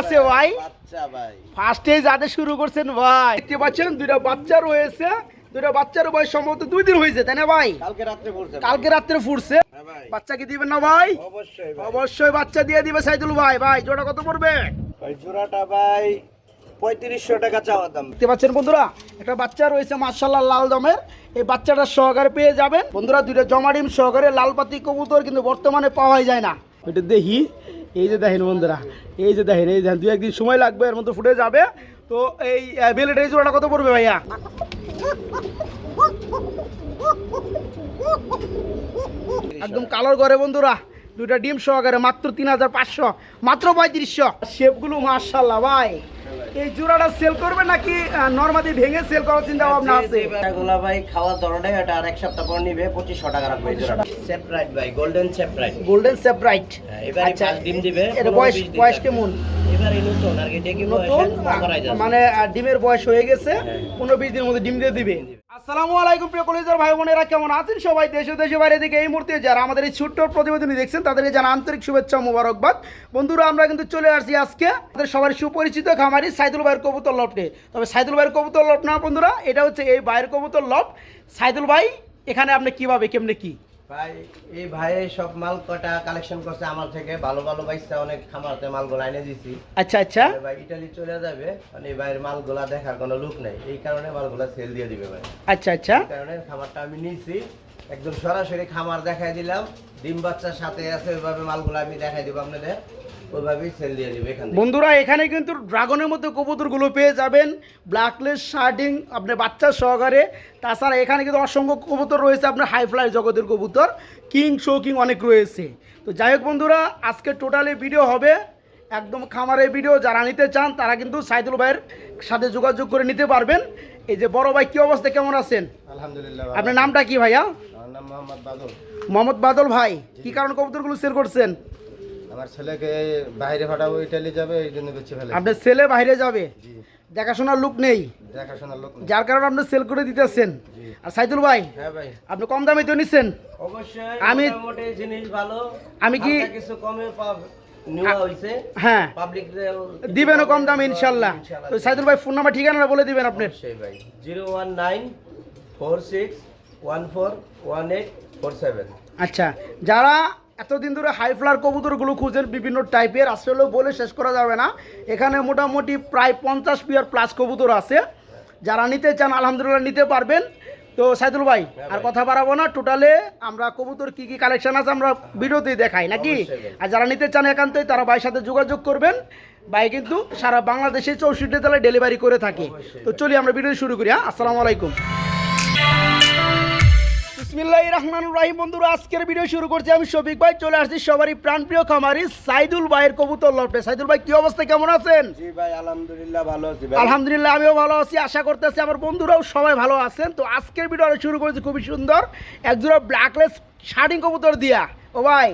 আছে ভাই? ফার্স্টে যাতে শুরু করছেন ভাই। দেখতে পাচ্ছেন দুইটা বাচ্চা রয়েছে। দুইটা বাচ্চার বয়স সম্ভবত দুই দিন হয়েছে তাই না ভাই? কালকে রাত্রে পড়ছে কালকে রাত্রে ফুটছে হ্যাঁ ভাই। বাচ্চাকে দিবেন না ভাই? অবশ্যই ভাই। অবশ্যই বাচ্চা দিয়ে দিবে সাইদুল ভাই। ভাই জোড়া কত পড়বে? ভাই জোড়াটা ভাই পঁয়ত্রিশশো টাকা চাওয়া দাম। দেখতে পাচ্ছেন বন্ধুরা একটা বাচ্চা রয়েছে মার্শাল্লাহ লাল দমের। এই বাচ্চাটা সহকারে পেয়ে যাবেন। বন্ধুরা দুইটা জমা ডিম সহকারে লাল পাতি কবুতর কিন্তু বর্তমানে পাওয়াই যায় না। এটা দেখি। এই যে দেখেন বন্ধুরা, এই যে দেখেন, এই দেখেন দু একদিন সময় লাগবে, এর মধ্যে ফুটে যাবে। তো এই বেলেটের এই জোড়াটা কত পড়বে ভাইয়া? একদম কালোর ঘরে বন্ধুরা, দুইটা ডিম সহকারে মাত্র তিন হাজার পাঁচশো, মাত্র পঁয়ত্রিশশো। শেপগুলো মার্শাল্লাহ ভাই। এই জোড়াটা সেল করবে নাকি নর্মালি ভেঙে সেল করার চিন্তা ভাবনা আছে? এগুলা ভাই খাওয়ার ধরনে এটা আর এক সপ্তাহ পর নিবে পঁচিশশো টাকা রাখবে জোড়াটা। ভাই গোল্ডেন গোল্ডেন সেপ্রাইট এবার আচ্ছা ডিম দিবে এটা বয়স বয়স কেমন? এবার এই নতুন আর কি ডেকে নতুন? মানে ডিমের বয়স হয়ে গেছে হ্যাঁ। পনেরো বিশ দিনের মধ্যে ডিম দিয়ে দিবে। আসসালামু আলাইকুম প্রিয় কলেজের ভাই বোনেরা, কেমন আছেন সবাই? দেশে দেশে বাইরে থেকে এই মুহূর্তে যারা আমাদের এই ছোট্ট প্রতিবেদনী দেখছেন, তাদেরকে জানা আন্তরিক শুভেচ্ছা মুবারকবাদ। বন্ধুরা, আমরা কিন্তু চলে আসছি আজকে আমাদের সবার সুপরিচিত খামারি সাইদুল ভাইয়ের কবুতর লটে তবে সাইদুল ভাইয়ের কবুতর লট না বন্ধুরা, এটা হচ্ছে এই ভাইয়ের কবুতর লট। সাইদুল ভাই, এখানে আপনি কীভাবে, কেমনে কি? ভাই এই ভাই সব মাল কটা কালেকশন করছে আমার থেকে। ভালো ভালো বাইসটা অনেক খামারতে মালগুলো এনে দিছি। আচ্ছা আচ্ছা। ভাই ইটালি চলে যাবে। মানে এই ভাইয়ের মালগুলা দেখার কোনো লোক নেই। এই কারণে মালগুলা সেল দিয়ে দিবে ভাই। আচ্ছা আচ্ছা। কারণে খামারটা আমি নিয়েছি একদম সরাসরি খামার দেখাই দিলাম। ডিম বাচ্চার সাথে আছে ওইভাবে মালগুলো আমি দেখাই দিব আপনাদের। ওইভাবেই সেল দিয়ে দিবে এখান বন্ধুরা এখানে কিন্তু ড্রাগনের মধ্যে কবুতরগুলো পেয়ে যাবেন। ব্ল্যাকলেস শার্টিং আপনার বাচ্চা সহকারে। তাছাড়া এখানে কিন্তু অসংখ্য কবুতর রয়েছে আপনার হাই ফ্লাই জগতের কবুতর। কিং শো কিং অনেক রয়েছে। তো যাই হোক বন্ধুরা আজকে টোটালি ভিডিও হবে। একদম খামারের ভিডিও যারা নিতে চান তারা কিন্তু সাইদুল ভাইয়ের সাথে যোগাযোগ করে নিতে পারবেন। এই যে বড় ভাই কী অবস্থা? কেমন আছেন? আলহামদুলিল্লাহ আপনার নামটা কি ভাইয়া? মোহাম্মদ বাদল। মোহাম্মদ বাদল ভাই কি কারণ কবুতরগুলো সেল করছেন? আমার ছেলেকে বাইরে পাঠাবো ইটালি যাবে এই জন্য করছে ফেলে আপনার ছেলে বাইরে যাবে? দেখাশোনার লোক নেই? দেখাশোনার লোক যার কারণে আপনি সেল করে দিতেছেন? আর সাইদুল ভাই হ্যাঁ ভাই। আপনি কম দামে তো নিচ্ছেন অবশ্যই আমি- জিনিস ভালো। আমি কি- কিছু কমে পাব- হ্যাঁ। পাবলিক দিবেনও কম দামে ইনশাল্লাহ। তো সাইদুল ভাই ফোন নাম্বার ঠিকানাটা বলে দিবেন আপনি। অবশ্যই ভাই। Zero one nine four six one four one eight four seven. আচ্ছা যারা এতদিন ধরে হাই ফ্লার কবুতরগুলো খুঁজেন বিভিন্ন টাইপের আসলেও বলে শেষ করা যাবে না। এখানে মোটামুটি প্রায় পঞ্চাশ পিয়ার প্লাস কবুতর আছে। যারা নিতে চান আলহামদুলিল্লাহ নিতে পারবেন। তো সাইদুল ভাই আর কথা বাড়াবো না। টোটালে আমরা কবুতর কি কি কালেকশন আছে আমরা ভিডিওতেই দেখাই নাকি? আর যারা নিতে চান একান্তই তারা ভাইয়ের সাথে যোগাযোগ করবেন। ভাই কিন্তু সারা বাংলাদেশে চৌষট্টি জেলায় ডেলিভারি করে থাকে। তো চলি আমরা ভিডিও শুরু করি হ্যাঁ? আসসালামু আলাইকুম। বিসমিল্লাহ রহমান রাহিম। বন্ধুরা আজকের ভিডিও শুরু করছি আমি শফিক ভাই। চলে আসছি সবারই প্রাণপ্রিয় খামারি সাইদুল ভাইয়ের কবুতর লটে। সাইদুল ভাই কি অবস্থা? কেমন আছেন? জি ভাই আলহামদুলিল্লাহ ভালো আছি ভাই। আলহামদুলিল্লাহ আমিও ভালো আছি। আশা করতেছি আমার বন্ধুরাও সবাই ভালো আছেন। তো আজকের ভিডিও শুরু করেছি খুবই সুন্দর। একজোড়া ব্ল্যাকলেস শার্টিং কবুতর দিয়া। ও ভাই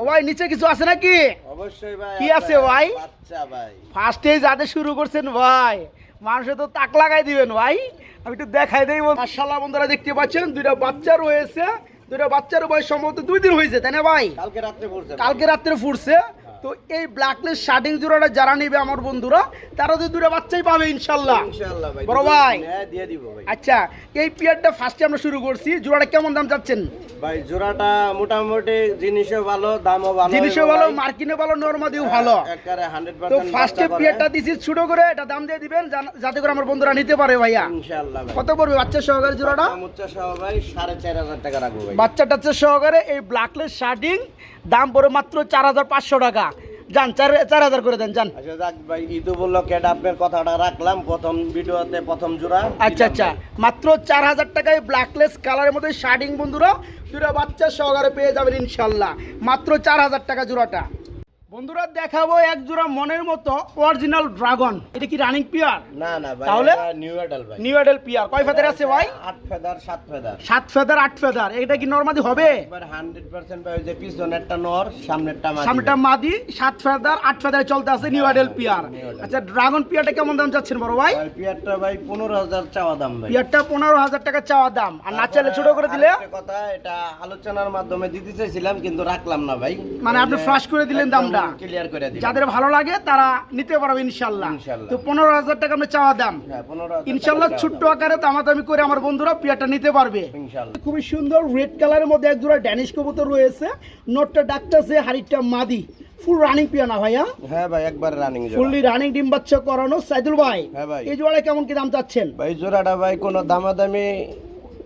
ও ভাই নিচে কিছু আছে নাকি? অবশ্যই ভাই কি আছে ভাই? বাচ্চা ভাই। ফার্স্টে যাতে শুরু করছেন ভাই। মানুষে তো তাক লাগাই দিবেন ভাই। আমি একটু দেখাই দেই মার্শাল্লাহ বন্ধুরা দেখতে পাচ্ছেন দুইটা বাচ্চা রয়েছে। দুইটা বাচ্চার বয়স সম্ভবত দুই দিন হয়েছে তাই না ভাই? কালকে রাত্রে পড়ছে। কালকে রাত্রে ফুটছে। তো এই ব্ল্যাকলেস শার্টিং জোড়াটা যারা নেবে আমার বন্ধুরা তারা তো দুটো বাচ্চাই পাবে ইনশাল্লাহ। বড় ভাই? হ্যাঁ ভাই। আচ্ছা এই পিয়ারটা ফার্স্টে আমরা শুরু করছি। জোড়াটা কেমন দাম চাচ্ছেন? ভাই জোড়াটা মোটামুটি জিনিসও ভালো দামও ভালো জিনিসও ভালো মার্কিনে ভালো নর্মাদিও ভালো। তো ফার্স্টে পিয়ারটা দিছি ছোট করে এটা দাম দিয়ে দিবেন যাতে করে আমার বন্ধুরা নিতে পারে ভাইয়া। ইনশাআল্লাহ কত পড়বে বাচ্চা সহকারে জোড়াটা? মুচ্চা সহ ভাই 4500 টাকা রাখব ভাই। বাচ্চা টাচ্চা সহকারে এই ব্ল্যাকলেস শার্টিং দাম পড়ে মাত্র চার হাজার পাঁচশো টাকা। যান চার চার হাজার করে দেন যান। ভাই যাক ভাই ঈদ উপলক্ষে আপনার কথাটা রাখলাম প্রথম ভিডিওতে প্রথম জোড়া। আচ্ছা আচ্ছা। মাত্র চার হাজার টাকায় ব্ল্যাকলেস কালারের মধ্যে শার্টিং বন্ধুরা দুটো বাচ্চা সহকারে পেয়ে যাবেন ইনশাল্লাহ। মাত্র চার হাজার টাকা জোড়াটা। বন্ধুরা দেখাবো এক জোড়া মনের মতো অরিজিনাল ড্রাগন এটা কি রানিং পিয়ার না না ভাই তাহলে? নিউ এডাল ভাই। নিউ এডেল পিয়ার কয় ফেদার আছে ভাই? আট ফেদার সাত ফেদার সাত ফেদার আট ফেদার এটা কি নর্মাদি হবে? একবার 100% ভাই যে পিছনেরটা নর সামনেরটা মাদি। সামনেটা মাদি সাত ফেদার আট ফেদারে চলতে আছে নিউ এডেল পিয়ার আচ্ছা ড্রাগন পিয়ারটা কেমন দাম যাচ্ছেন বড় ভাই? ভাই পিয়ারটা ভাই 15000 চাওয়া দাম ভাই। পিয়ারটা পনেরো হাজার টাকা চাওয়া দাম। আর না চাইলে ছোট করে দিলে? কথা এটা আলোচনার মাধ্যমে দিতে চাইছিলাম কিন্তু রাখলাম না ভাই। মানে আপনি flash করে দিলেন দামটা? ইনশাল্লাহ ক্লিয়ার করে দিবেন। যাদের ভালো লাগে তারা নিতে পারবে ইনশাল্লাহ। তো পনেরো হাজার টাকা আমরা চাওয়া দাম। হ্যাঁ 15000 ইনশাল্লাহ ছোট্ট আকারে দামাদামি করে আমার বন্ধুরা পিয়াটা নিতে পারবে। খুবই সুন্দর রেড কালারের মধ্যে এক জোড়া ড্যানিশ কবুতর রয়েছে। নোটটা ডাকতেছে হাড়িটা মাদি। ফুল রানিং পিয়া না ভাইয়া? হ্যাঁ ভাই একবার রানিং ফুললি রানিং ডিম বাচ্চা করানো। সাইদুল ভাই হ্যাঁ ভাই। এই জোড়ায় কেমন কি দাম চাচ্ছেন? ভাই জোড়াটা ভাই কোনো দামাদামি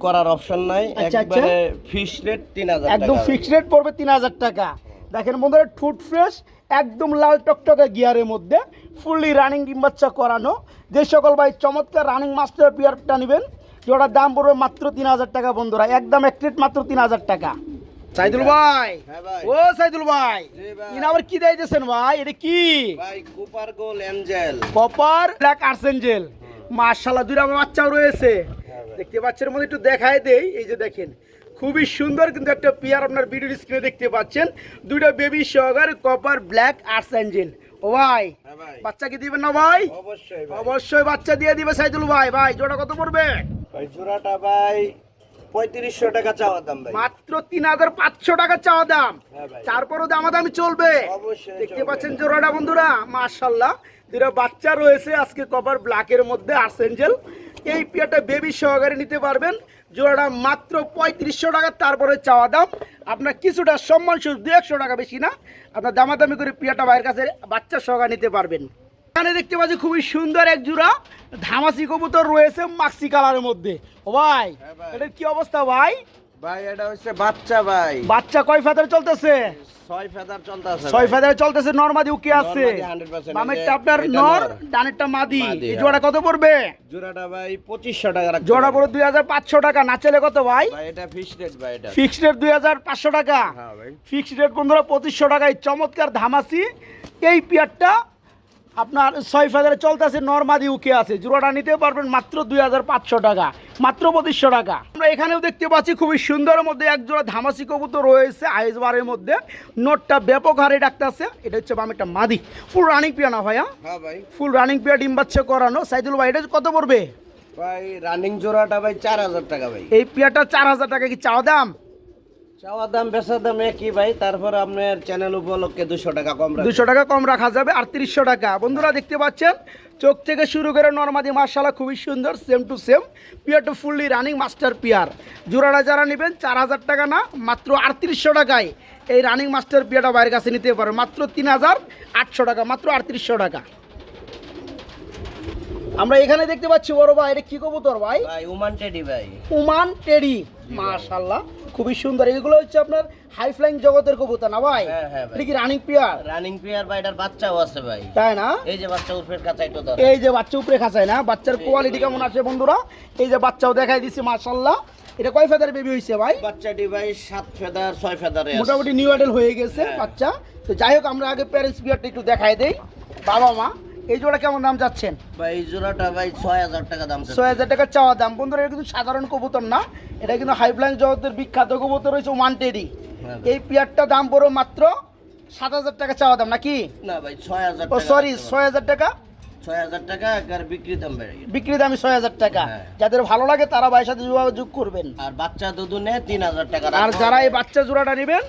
করার অপশন নাই। আচ্ছা, আচ্ছা। একবারে ফিক্স রেট 3000 টাকা একদম। ফিক্সড রেট পড়বে তিন হাজার টাকা। দেখেন বন্ধুরা ঠুট ফ্রেশ একদম লাল টকটকে গিয়ারের মধ্যে ফুললি রানিং ডিম বাচ্চা করানো। যে সকল ভাই চমৎকার রানিং মাস্টার পিয়ারটা নেবেন যেটার দাম পড়বে মাত্র তিন হাজার টাকা বন্ধুরা। একদম এক রেট মাত্র তিন হাজার টাকা। সাইদুল ভাই! হ্যাঁ ভাই। ও সাইদুল ভাই! ইনি আবার কি দিয়েছেন ভাই? এটা কি? ভাই কুপার গোল এঞ্জেল কপার ব্ল্যাক আর্সেঞ্জেল মার্শাল্লাহ দুইটা বাচ্চাও রয়েছে। দেখতে পাচ্ছেন মধ্যে একটু দেখায় দেই। এই যে দেখেন খুবই সুন্দর কিন্তু একটা পেয়ার আপনার ভিডিও স্ক্রিনে দেখতে পাচ্ছেন। দুইটা বেবি সহকারে কপার ব্ল্যাক আর্সেঞ্জেল ও ভাই হ্যাঁ ভাই। বাচ্চা কি দিবেন না ভাই? অবশ্যই অবশ্যই বাচ্চা দিয়ে দিবে সাইদুল ভাই। ভাই জোড়া কত পড়বে? ভাই জোড়াটা ভাই পঁয়ত্রিশশো টাকা চাওয়া দাম ভাই। মাত্র তিন হাজার পাঁচশো টাকা চাওয়া দাম। হ্যাঁ ভাই। তারপরও দামাদামি চলবে। দেখতে পাচ্ছেন জোড়াটা বন্ধুরা? মার্শাল্লাহ দুটা বাচ্চা রয়েছে আজকে কভার ব্ল্যাকের মধ্যে আর্সেঞ্জেল এই পিয়াটা বেবি সহকারে নিতে পারবেন। জোড়াটা মাত্র পঁয়ত্রিশশো টাকা তারপরে চাওয়া দাম। আপনার কিছুটা সম্মান শুধু দু একশো টাকা বেশি না আপনার দামাদামি করে পিয়াটা ভাইয়ের কাছে বাচ্চা সহকার নিতে পারবেন। এখানে দেখতে পাচ্ছি খুবই সুন্দর এক জোড়া ধামাসি কবুতর রয়েছে মাক্সি কালারের মধ্যে। ও ভাই হ্যাঁ ভাই। এটার কি অবস্থা ভাই? ভাই এটা হচ্ছে বাচ্চা ভাই। বাচ্চা কয় ফেদার চলতেছে? ছয় ফেদার চলতেছে ছয় ফেদারে চলতেছে নরমাদি উকি আছে। বামেরটা আপনার নর নর। ডানেরটা মাদি। এই হ্যাঁ। জোড়া কত পড়বে? জোড়াটা ভাই পঁচিশশো টাকা জোড়া পড়ে দুই হাজার পাঁচশো টাকা। না চলে কত ভাই? ভাই এটা ফিক্স রেট ভাই এটা। ফিক্সড রেট দুই হাজার পাঁচশো টাকা। হ্যাঁ ভাই। ফিক্সড রেট বন্ধুরা পঁচিশশো টাকায় চমৎকার ধামাসি এই পেয়ারটা আপনার ছয় ফেদারে চলতেছে নর্মাদি উকে আছে। জোড়াটা নিতে পারবেন মাত্র দুই হাজার পাঁচশো টাকা মাত্র পঁচিশশো টাকা। আমরা এখানেও দেখতে পাচ্ছি খুবই সুন্দরের মধ্যে এক জোড়া ধামাসি কবুতর রয়েছে আইসবারের মধ্যে। নোটটা ব্যাপক হারে ডাকতেছে এটা হচ্ছে বামেরটা মাদি। ফুল রানিং পিয়া না ভাইয়া? হ্যাঁ ভাই। ফুল রানিং পিয়া ডিম বাচ্চা করানো। সাইদুল ভাই এটা কত পড়বে? ভাই রানিং জোড়াটা ভাই চার হাজার টাকা ভাই। এই পিয়াটা চার হাজার টাকা কি চাওয়া দাম? চাওয়া দাম, বেচার দাম একই ভাই, তারপর আপনার চ্যানেল উপলক্ষে দুশো টাকা কম দুশো টাকা কম রাখা যাবে আটত্রিশশো টাকা। বন্ধুরা, দেখতে পাচ্ছেন, চোখ থেকে শুরু করে নর্মাদি মার্শাল্লাহ খুবই সুন্দর same to same pair to fully running master pair জোড়াটা যারা নেবেন, চার হাজার টাকা না, মাত্র আটত্রিশশো টাকায় এই রানিং মাস্টার পিয়াটা বাইরের কাছে নিতে পারে। মাত্র তিন হাজার আটশো টাকা, মাত্র আটত্রিশশো টাকা। আমরা এখানে দেখতে পাচ্ছি বড় ভাই এটা কি কবুতর ভাই? ভাই উমান টেডি ভাই। উমান টেডি মাশাল্লাহ খুবই সুন্দর। এগুলো হচ্ছে আপনার হাই ফ্লাইং জগতের কবুতর না ভাই? হ্যাঁ, হ্যাঁ এটা কি রানিং পিয়ার রানিং প্লেয়ার ভাই এটার বাচ্চাও আছে ভাই। তাই না? এই যে বাচ্চা উর্ফের কাছাই তো এই যে বাচ্চা উপরে খাঁচায় না? বাচ্চার কোয়ালিটি কেমন আছে বন্ধুরা? এই যে বাচ্চাও দেখাই দিচ্ছে মাশাল্লাহ এটা কয় ফেদার বেবি হয়েছে ভাই? বাচ্চাটি ভাই সাত ফেদার ছয় ফেদারে। মোটামুটি নিউ অ্যাডেল হয়ে গেছে হ্যাঁ। বাচ্চা। তো যাই হোক আমরা আগে প্যারেন্টস বিয়ারটা একটু দেখাই দেই। বাবা মা এই জোড়া কেমন দাম যাচ্ছেন ভাই এই জোড়াটা ভাই ছয় হাজার টাকা দাম। ছয় হাজার টাকা চাওয়া দাম বন্ধুরা এটা কিন্তু সাধারণ কবুতর না এটা কিন্তু হাইফ্লাইং জগতের বিখ্যাত কবুতর রয়েছে ওয়ান টেডি হ্যাঁ। এই পিয়ারটা দাম পড়ো মাত্র সাত হাজার টাকা চাওয়া দাম নাকি না ভাই ছয় হাজার ও সরি। ছয় হাজার টাকা ছয় হাজার টাকা একবার বিক্রি দাম বেড়ে গেছে। বিক্রি দামি ছয় হাজার টাকা। হ্যাঁ। যাদের ভালো লাগে তারা ভাইয়ের সাথে যোগাযোগ করবেন। আর বাচ্চা দুধ নেয় তিন হাজার টাকা আর যারা এই বাচ্চা জোড়াটা নেবেন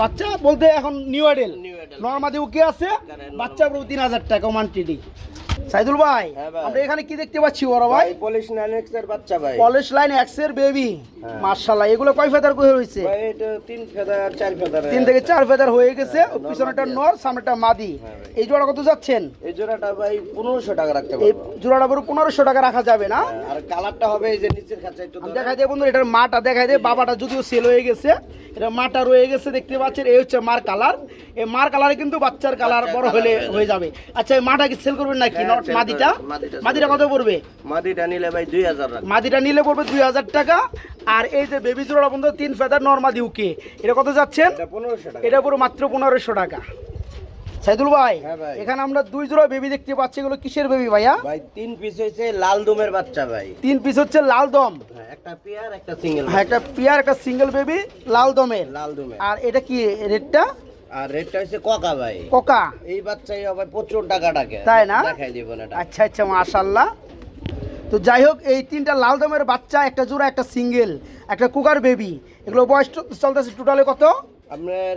বাচ্চা বলতে এখন নিউ আইডেল নর্মাদি উকে আছে বাচ্চা পুরো তিন হাজার টাকা ওমান টিডি সাইদুল ভাই হ্যাঁ ভাই। আমরা এখানে কি দেখতে পাচ্ছি বড় ভাই? পলিশ নাইন এক্সের বাচ্চা ভাই। কলেজ লাইন এক্সের বেবি হ্যাঁ। মার্শাল্লাহ এগুলো কয় ফেদার ভাই এটা তিন ফেদার চার ফেদার তিন থেকে চার ফেদার হয়ে গেছে। হ্যাঁ, পিছনেটা নর নর সামনেটা মাদি। হ্যাঁ এই জোড়া কত যাচ্ছেন? এই জোড়াটা ভাই পনেরোশো টাকা রাখতে এই জোড়াটা পুরো পনেরোশো টাকা রাখা যাবে না? আর কালারটা হবে এই যে নিচের কাছে একটু দেখাই দেয় বন্ধু এটার মাটা দেখাই দেয় বাবাটা যদিও সেল হয়ে গেছে। এটা মাটা রয়ে গেছে দেখতে পাচ্ছেন এই হচ্ছে মার কালার। এই মার কালারে কিন্তু বাচ্চার কালার বড় হলে হয়ে হয়ে যাবে। আচ্ছা এই মাটা কি সেল করবেন নাকি? হ্যাঁ, নট মাদিটা? মাদিটা কত পড়বে? মাদিটা নিলে ভাই দুই হাজার মাদিটা নিলে পড়বে দুই হাজার টাকা। আর এই যে বেবি জোড়া বন্ধু তিন ফেদার নর্মাদি উকে এটা কত যাচ্ছেন? এটা পুরো মাত্র পনেরোশো টাকা। সাইদুল ভাই হ্যাঁ এখানে আমরা দুই জোড়া বেবি দেখতে পাচ্ছি এগুলো কিসের বেবি ভাইয়া? ভাই তিন পিস হয়েছে লাল দুমের বাচ্চা ভাই। তিন পিস হচ্ছে লাল দম। হ্যাঁ, একটা পেয়ার একটা সিঙ্গেল হ্যাঁ একটা পিয়ার একটা সিঙ্গেল বেবি লাল দমের। লাল দুমের। আর এটা কি রেটটা আর রেটটা হচ্ছে ককা ভাই। কোকা? এই বাচ্চাই আবার প্রচুর টাকা ডাকে। তাই না? দেখাই দিব না আচ্ছা আচ্ছা মাশাল্লাহ তো যাই হোক এই তিনটা লাল দমের বাচ্চা একটা জোড়া একটা সিঙ্গেল একটা কুকার বেবি এগুলো বয়স চলতেছে টোটালে কত? আপনার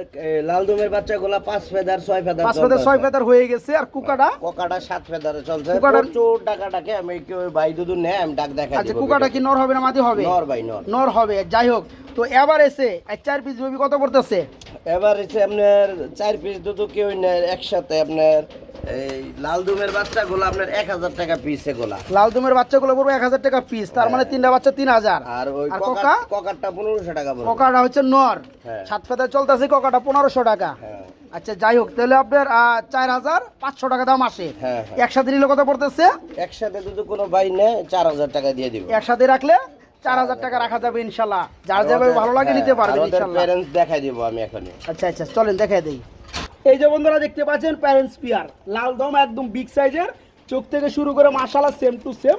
লাল দুমের বাচ্চাগুলা পাঁচ ফেদার ছয় ফেদার পাঁচ ফেদার ছয় ফেদার হয়ে গেছে আর কুকাটা কোকাটা সাত ফেদারে চলছে। কুকাটার- প্রচুর টাকাটাকে আমি কেউ ভাই দুদু নেয় আমি ডাক দেখা আচ্ছা কুকাটা কি নর হবে না মাদি হবে? নর ভাই নর। নর হবে যাই হোক। তো এবার এসে চার পিস বেবি কত পড়তেছে? এবার হচ্ছে আপনার চার পিস দুধু কেউ নেয় একসাথে আপনার এই লাল দুমের বাচ্চাগুলো আপনার এক হাজার টাকা পিস এগুলা। লাল দুমের বাচ্চাগুলো পড়বে এক হাজার টাকা পিস তার মানে তিনটা বাচ্চা তিন হাজার। আর ওই কোকা কোকা? কোকারটা পনেরোশো টাকা কোকাটা হচ্ছে নর। হ্যাঁ। সাত ফেদার চলতেছে কোকাটা পনেরোশো টাকা। হ্যাঁ। আচ্ছা যাই হোক তাহলে আপনার চার হাজার পাঁচশো টাকা দাম আসে। হ্যাঁ, হ্যাঁ। একসাথে নিলে কত পড়তেছে? একসাথে যদি কোনো ভাই নেয় চার হাজার টাকা দিয়ে দিব। একসাথে রাখলে চার হাজার টাকা রাখা যাবে ইনশাল্লাহ। যার যাবে ভালো লাগে নিতে পারবে প্যারেন্টস দেখাই দিব আমি এখনই। আচ্ছা আচ্ছা চলেন দেখে দেই। এই যে বন্ধুরা দেখতে পাচ্ছেন প্যারেন্টস পিয়ার লাল দম একদম বিগ সাইজের চোখ থেকে শুরু করে মাশালা সেম টু সেম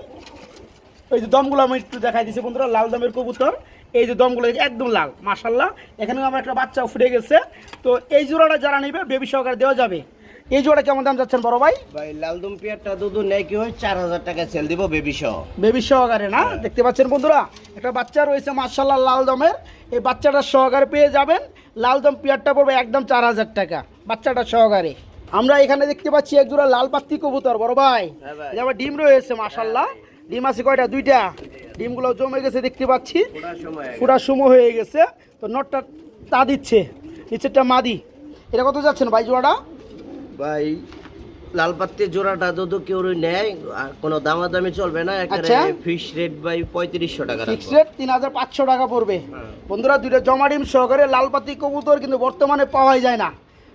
এই যে দমগুলো আমি একটু দেখাই দিচ্ছি বন্ধুরা লাল দমের কবুতর। এই যে দমগুলো একদম লাল মাশাল্লাহ এখানে আমার একটা বাচ্চা ফুটে গেছে। তো এই জোড়াটা যারা নেবে বেবি সহকারে দেওয়া যাবে। এই জোড়া কেমন দাম যাচ্ছেন বড় ভাই? ভাই লালদুম পিয়ারটা দুধু নেয় কি হয় চার হাজার টাকা সেল দিব বেবি সহ বেবি সহকারে না? দেখতে পাচ্ছেন বন্ধুরা একটা বাচ্চা রয়েছে মার্শাল্লাহ লাল দমের। এই বাচ্চাটা সহকারে পেয়ে যাবেন। লাল দম পিয়ারটা পড়বে একদম চার হাজার টাকা বাচ্চাটা সহকারে। আমরা এখানে দেখতে পাচ্ছি এক জোড়া লাল পাত্তি কবুতর বড় ভাই। হ্যাঁ আবার ডিম রয়েছে মার্শাল্লাহ ডিম আছে কয়টা? দুইটা। ডিমগুলো জমে গেছে দেখতে পাচ্ছি। পুরা সময় হয়ে গেছে। তো নটটা তা দিচ্ছে নিচেরটা মাদি। এটা কত যাচ্ছেন ভাই জোড়াটা? ভাই লাল পাত্তির জোড়াটা যদি কেউ নেয় কোনো দামাদামি চলবে না। এখানে ফিশ রেট ভাই পঁয়ত্রিশশো টাকা ফিক্স রেট তিন হাজার পাঁচশো টাকা পড়বে। বন্ধুরা দুইটা জমা ডিম সহকারে লাল পাতি কবুতর কিন্তু বর্তমানে পাওয়াই যায় না।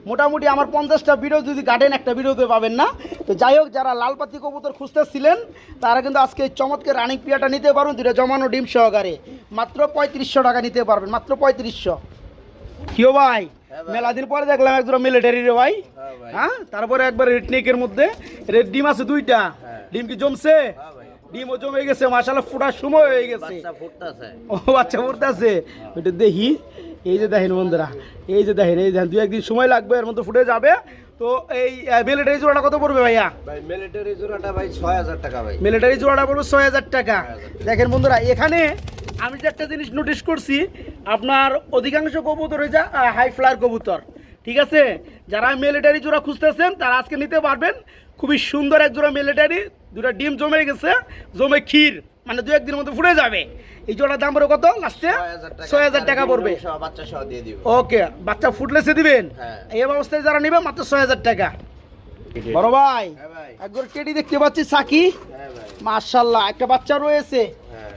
মোটামুটি আমার পঞ্চাশটা ভিডিও যদি গার্ডেন একটা ভিডিওতে পাবেন না তো যাই হোক যারা লাল পাতি কবুতর খুঁজতেছিলেন তারা কিন্তু আজকে এই চমৎকার রানিং পিয়াটা নিতে পারবেন দুইটা জমানো ডিম সহকারে। মাত্র পঁয়ত্রিশশো টাকা নিতে পারবেন মাত্র পঁয়ত্রিশশো। কিও হ্যাঁ ভাই। মেলা দিন পরে দেখলাম একজোড়া মিলিটারি রে ভাই। হ্যাঁ হ্যাঁ তারপরে একবার রেডনেকের মধ্যে রেড ডিম আছে দুইটা। হ্যাঁ। ডিম কি জমছে? ডিম ও ডিমও জমে গেছে মাসালা ফুটার সময় হয়ে গেছে। ও বাচ্চা ফুটতেছে। ওইটা দেখি। এই যে দেখেন বন্ধুরা এই যে দেখেন এই দেখেন দু একদিন সময় লাগবে এর মধ্যে ফুটে যাবে। তো এই মিলিটারি জোড়াটা কত পড়বে ভাইয়া? ভাই মিলিটারি জোড়াটা ভাই ছয় হাজার টাকা ভাই। মিলিটারি জোড়াটা পড়বে ছয় হাজার টাকা। দেখেন বন্ধুরা এখানে আমি যে একটা জিনিস নোটিশ করছি আপনার অধিকাংশ কবুতর হয়ে যা হাই ফ্লায়ার কবুতর ঠিক আছে? যারা মিলিটারি জোড়া খুঁজতেছেন তারা আজকে নিতে পারবেন। খুবই সুন্দর এক জোড়া মিলিটারি দুটা ডিম জমে গেছে জমে ক্ষীর মানে দু একদিনের মধ্যে ফুটে যাবে। এই জোড়ার দাম পড়বে কত? লাস্টে ছয় হাজার টাকা। পড়বে। ওকে বাচ্চা ফুটলেসে দিবেন? হ্যাঁ। এই অবস্থায় যারা নিবে মাত্র ছয় হাজার টাকা। বড় ভাই হ্যাঁ একবার টেডি দেখতে পাচ্ছি সাকি। হ্যাঁ মার্শাল্লাহ একটা বাচ্চা রয়েছে।